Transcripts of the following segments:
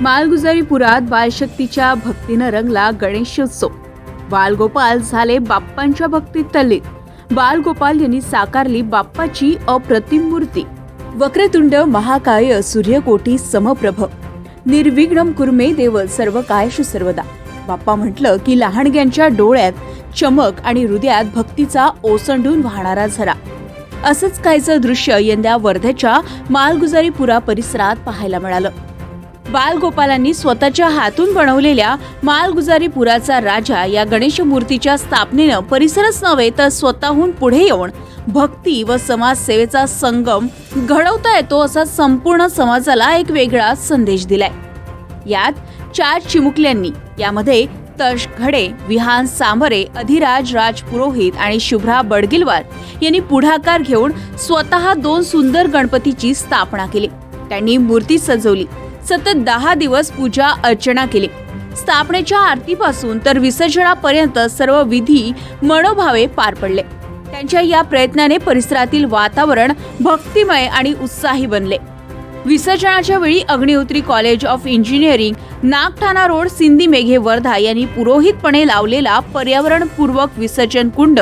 मालगुजारीपुरात बालशक्तीच्या भक्तीनं रंगला गणेशोत्सव. बालगोपाल झाले बाप्पांच्या भक्तीत तल्लीत बालगोपाल यांनी साकारली बाप्पाची अप्रतिम मूर्ती. वक्रतुंड महाकाय सूर्यकोटी समप्रभ. निर्विघ्नम कुर्मे देव सर्व कायश सर्वदा. बाप्पा म्हटलं की लहानग्यांच्या डोळ्यात चमक आणि हृदयात भक्तीचा ओसंडून वाहणारा झरा. असंच काहीचं दृश्य यंदा वर्ध्याच्या मालगुजारीपुरा परिसरात पाहायला मिळालं. बालगोपालांनी स्वतःच्या हातून बनवलेल्या मालगुजारी पुराचा राजा या गणेश मूर्तीच्या स्थापनेनं परिसरच नव्हे तर स्वतःहून पुढे येऊन भक्ती व समाजसेवेचा संगम घडवता येतो असा संपूर्ण समाजाला एक वेगळा संदेश दिलाय. यात चार चिमुकल्यांनी यामध्ये तश घडे विहान सांबरे अधिराज राज पुरोहित आणि शुभ्रा बडगिलवार यांनी पुढाकार घेऊन स्वतः दोन सुंदर गणपतीची स्थापना केली. त्यांनी मूर्ती सजवली. सतत दहा दिवस पूजा अर्चना केली. स्थापनेच्या आरतीपासून तर विसर्जनापर्यंत सर्व विधी मनोभावे पार पडले. त्यांच्या या प्रयत्नाने परिसरातील वातावरण भक्तिमय आणि उत्साही बनले. विसर्जनाच्या वेळी Agnihotri college of engineering Nagthana road Sindhi Meghe Wardha यांनी पुरोहितपणे लावलेला पर्यावरणपूर्वक विसर्जन कुंड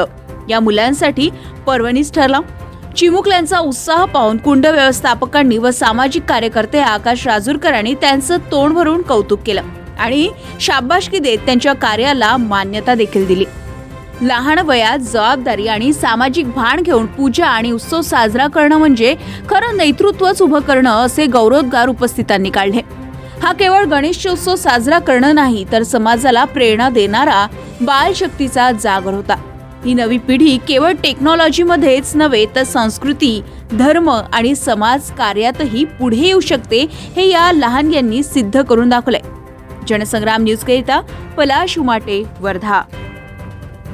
या मुलांसाठी पर्वणीच ठरला. चिमुकल्यांचा उत्साह पाहून कुंड व्यवस्थापकांनी व सामाजिक कार्यकर्ते आकाश राजूरकरांनी त्यांचं तोंड भरून कौतुक केलं आणि शाबाशकी देत त्यांच्या कार्याला मान्यता देखील दिली. लहान वयात जबाबदारी आणि सामाजिक भान घेऊन पूजा आणि उत्सव साजरा करणं म्हणजे खरं नेतृत्वच उभं करणं असे गौरवोद्गार उपस्थितांनी काढले. हा केवळ गणेशोत्सव साजरा करणं नाही तर समाजाला प्रेरणा देणारा बालशक्तीचा जागर होता. ही नवी पिढी केवळ टेक्नॉलॉजीमध्येच नव्हे तर संस्कृती धर्म आणि समाज कार्यातही पुढे येऊ शकते हे या लहान यांनी सिद्ध करून दाखवलंय. जनसंग्राम न्यूजकरिता पलाश उमाटे वर्धा.